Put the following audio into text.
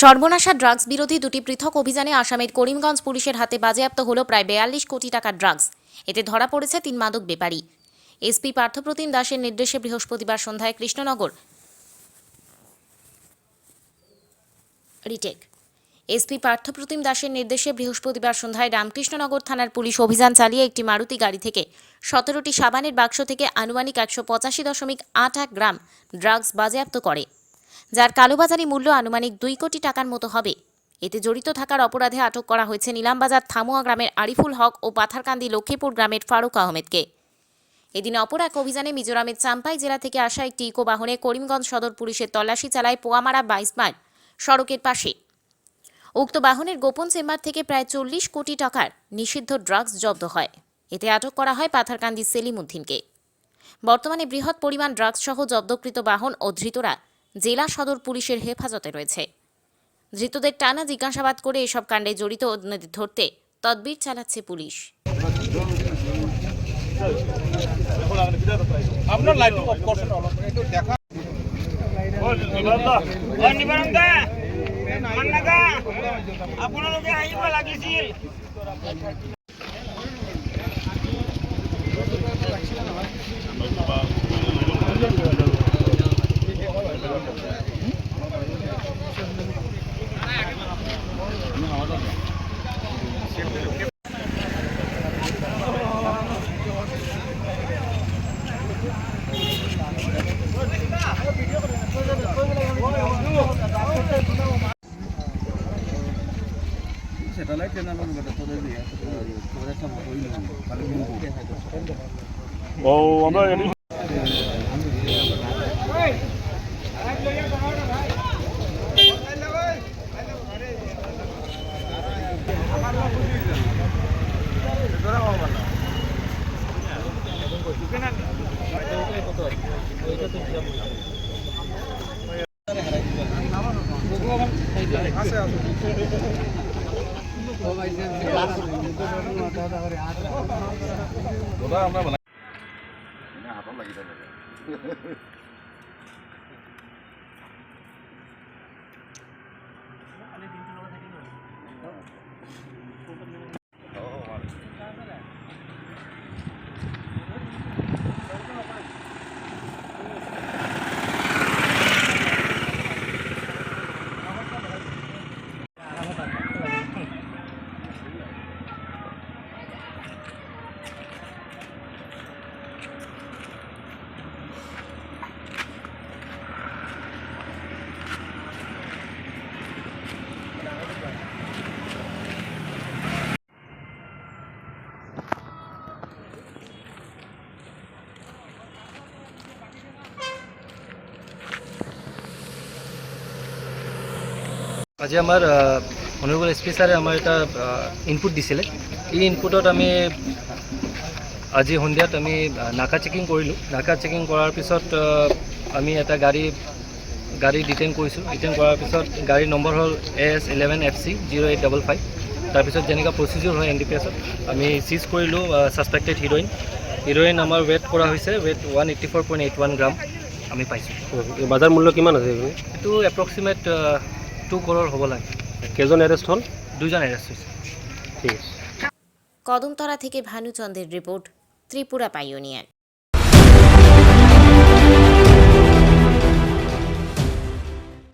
সর্বনাশা ড্রাগস বিরোধী দুটি পৃথক অভিযানে আসামের করিমগঞ্জ পুলিশের হাতে বাজেয়াপ্ত হল প্রায় বেয়াল্লিশ কোটি টাকার ড্রাগস। এতে ধরা পড়েছে তিন মাদক বেপারী। এসপি পার্থপ্রতিম দাসের নির্দেশে বৃহস্পতিবার সন্ধ্যায় কৃষ্ণনগর রিটেক। এসপি পার্থপ্রতিম দাসের নির্দেশে বৃহস্পতিবার সন্ধ্যায় রামকৃষ্ণনগর থানার পুলিশ অভিযান চালিয়ে একটি মারুতি গাড়ি থেকে সতেরোটি সাবানের বাক্স থেকে আনুমানিক একশো পঁচাশি দশমিক আট এক গ্রাম ড্রাগস বাজেয়াপ্ত করে। যার কালোবাজারি মূল্য আনুমানিক দুই কোটি টাকার মতো হবে। এতে জড়িত থাকার অপরাধে আটক করা হয়েছে নিলামবাজার থামুয়া গ্রামের আরিফুল হক ও পাথারকান্দি লক্ষ্মীপুর গ্রামের ফারুক আহমেদকে। এদিন অপর এক অভিযানে মিজোরামের চাম্পাই জেলা থেকে আসা একটি ইকো বাহনে করিমগঞ্জ সদর পুলিশের তল্লাশি চালায় পোয়ামারা বাইশ মাইল সড়কের পাশে। উক্ত বাহনের গোপন চেম্বার থেকে প্রায় চল্লিশ কোটি টাকার নিষিদ্ধ ড্রাগস জব্দ হয়। এতে আটক করা হয় পাথারকান্দি সেলিম উদ্দিনকে বর্তমানে বৃহৎ পরিমাণ ড্রাগস সহ জব্দকৃত বাহন ও ধৃতরা জেলা সদর পুলিশের হেফাজতে রয়েছে। ধৃতদের টানা জিজ্ঞাসাবাদ করে এসব কাণ্ডে জড়িত অন্যদের ধরতে তদবির চালাচ্ছে পুলিশ। স্যাটেলাইট চ্যানেল বেটা তোদের দিয়ে তোদের একটা হইল ভালো ও আমরা এডি আজি আমাৰ অনাৰেবল এছ পি ছাৰে আমাৰ এটা ইনপুট দিছিলে। এই ইনপুটত আমি আজি সন্ধিয়াত আমি নাকা চেকিং কৰিলোঁ। নাকা চেকিং কৰাৰ পিছত আমি এটা গাড়ী গাড়ী ডিটেইন কৰিছোঁ। ডিটেইন কৰাৰ পিছত গাড়ীৰ নম্বৰ হ'ল A S eleven F C zero' eight double five তাৰপিছত যেনেকুৱা প্ৰচিডিউৰ হয় এন ডি পি এছত আমি চিজ কৰিলোঁ ছাছপেক্টেড হিৰ'ইন হিৰ'ইন আমাৰ ৱেট কৰা হৈছে weight one eighty four point eight one gram আমি পাইছোঁ। বজাৰ মূল্য কিমান আছে? এইটো? এপ্ৰক্সিমেট টু কৰোৰ হ'ব লাগে। কেইজন এৰেষ্ট হ'ল? দুজন এৰেষ্ট হৈছে। ঠিক আছে। কদমতলা থেকে ভানুচন্দ্রের রিপোর্ট ত্রিপুরা পাইওনিয়ার।